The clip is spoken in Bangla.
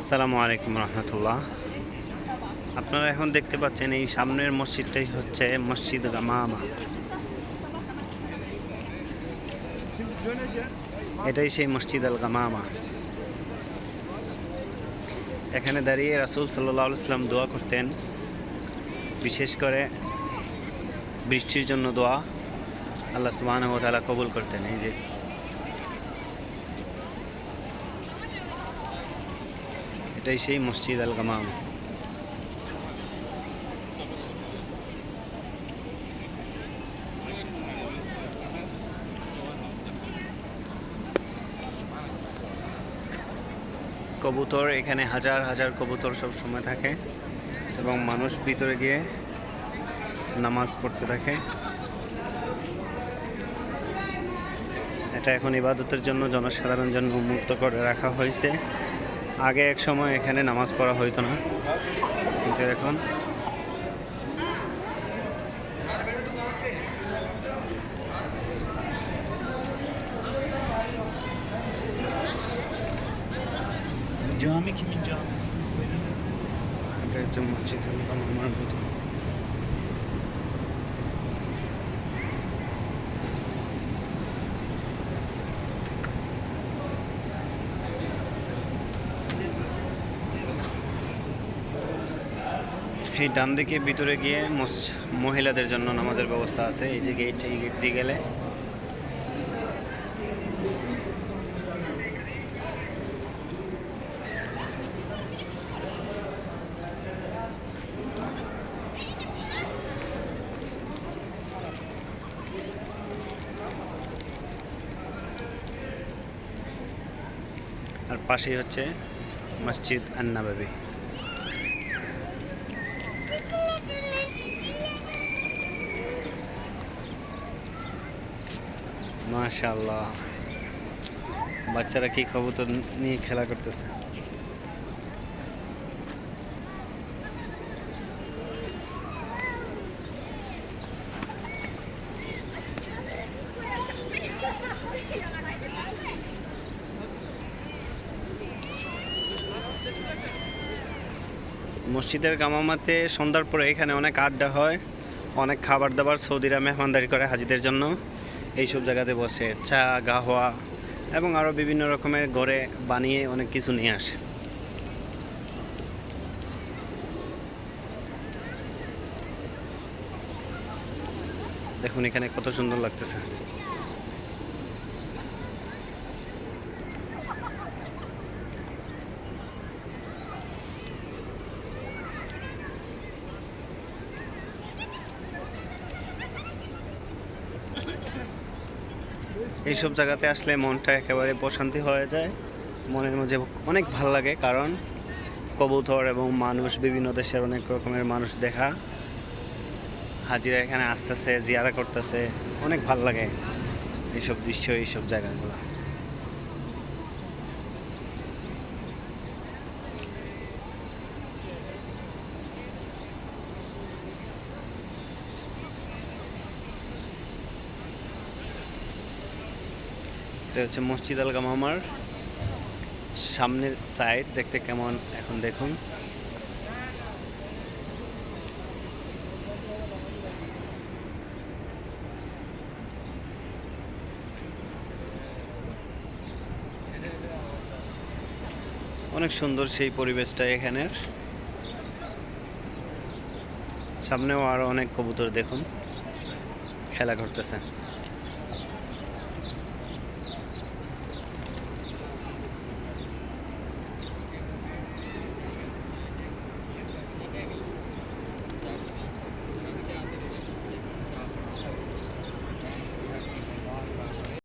আসসালামু আলাইকুম রহমতুল্লাহ। আপনারা এখন দেখতে পাচ্ছেন এই সামনের মসজিদটাই হচ্ছে মসজিদ গামামা। এটাই সেই মসজিদ আল গামামা। এখানে দাঁড়িয়ে রাসুল সাল্লাহ ইসলাম দোয়া করতেন। বিশেষ করে বৃষ্টির জন্য দোয়া। আল্লাহ সুবাহ কবুল করতেন। এই যে এটাই সেই মসজিদ আল গামাম। কবুতর, এখানে হাজার হাজার কবুতর সব সময় থাকে এবং মানুষ ভিতরে গিয়ে নামাজ পড়তে থাকে। এটা এখন ইবাদতের জন্য জনসাধারণ জন্য উন্মুক্ত করে রাখা হয়েছে। আগে এক সময় এখানে নামাজ পড়া হইতো না। কিন্তু এখন Cami kimin camisi? এটা হচ্ছে মসজিদ আমার ভিতরে এই ডান দিকে ভিতরে গিয়ে মহিলাদের জন্য নামাজের ব্যবস্থা আছে, এই যে গেট এই গেট দিয়ে গেলে। আর পাশেই হচ্ছে মসজিদ আন্নাবাবি। মাশাআল্লাহ। বাচ্চারা কি কবুতর নিয়ে খেলা করতেছে? মসজিদের গামামাতে সন্ধ্যার পরে এখানে অনেক আড্ডা হয়, অনেক খাবার দাবার সৌদিরা মেহমানদারি করে হাজিদের জন্য। এইসব জায়গাতে বসে চা, গাহোয়া এবং আরও বিভিন্ন রকমের ঘরে বানিয়ে অনেক কিছু নিয়ে আসে। দেখুন এখানে কত সুন্দর লাগতেছে। এইসব জায়গাতে আসলে মনটা একেবারে প্রশান্তি হয়ে যায়। মনের মধ্যে অনেক ভালো লাগে কারণ কবুতর এবং মানুষ, বিভিন্ন দেশের অনেক রকমের মানুষ দেখা। হাজিরা এখানে আসতেছে, জিয়ারা করতেছে, অনেক ভালো লাগে এইসব দৃশ্য, এইসব জায়গাগুলো। এটা হচ্ছে মসজিদ আল গামামার। সামনের সাইড দেখতে কেমন এখন দেখুন। অনেক সুন্দর সেই পরিবেশটা এখানের। সামনেও আরও অনেক কবুতর দেখুন। খেলা করতেছে